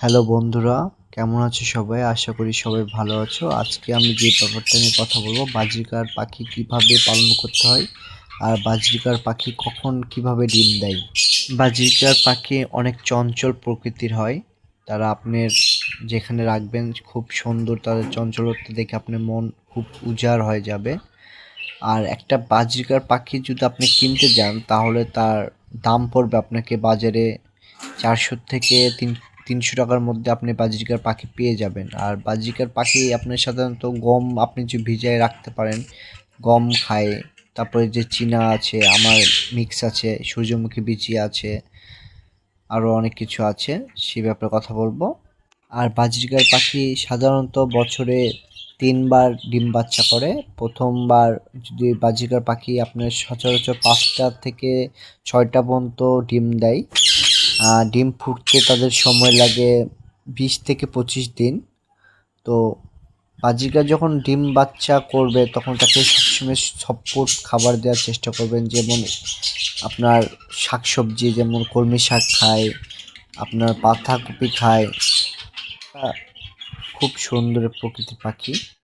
Hello বন্ধুরা, কেমন আছো সবাই? আশা করি সবাই ভালো আছো। আজকে আমি যে ব্যাপারটা নিয়ে কথা বলব, বাজিকার পাখি কীভাবে পালন করতে হয় আর বাজরিকার পাখি কখন কীভাবে ডিম দেয়। বাজরিকার পাখি অনেক চঞ্চল প্রকৃতির হয়। তারা আপনার যেখানে রাখবেন, খুব সুন্দর তাদের চঞ্চলত্ব দেখে আপনার মন খুব উজাড় হয়ে যাবে। আর একটা বাজরিকার পাখি যদি আপনি কিনতে যান, তাহলে তার দাম পড়বে আপনাকে বাজারে চারশো থেকে তিন তিনশো টাকার মধ্যে আপনি বাজরিকার পাখি পেয়ে যাবেন। আর বাজরিকার পাখি আপনি সাধারণত গম আপনি যে ভিজায় রাখতে পারেন, গম খায়, তারপরে যে চীনা আছে, আমার মিক্স আছে, সূর্যমুখী বিচি আছে, আরও অনেক কিছু আছে, সে ব্যাপারে কথা বলব। আর বাজরিকার পাখি সাধারণত বছরে তিনবার ডিম বাচ্চা করে। প্রথমবার যদি বাজরিকার পাখি আপনার সচরাচর পাঁচটা থেকে ছয়টা পর্যন্ত ডিম দেয় ডিম ফুটতে তাদের সময় লাগে বিশ থেকে পঁচিশ দিন। তো বাজিকা যখন ডিম বাচ্চা করবে, তখন তাকে সবসময় সপোর্ট খাবার দেওয়ার চেষ্টা করবেন, যেমন আপনার শাকসবজি, যেমন কলমি শাক খায়, আপনার পাতাকপি খায়। খুব সুন্দর প্রকৃতির পাখি।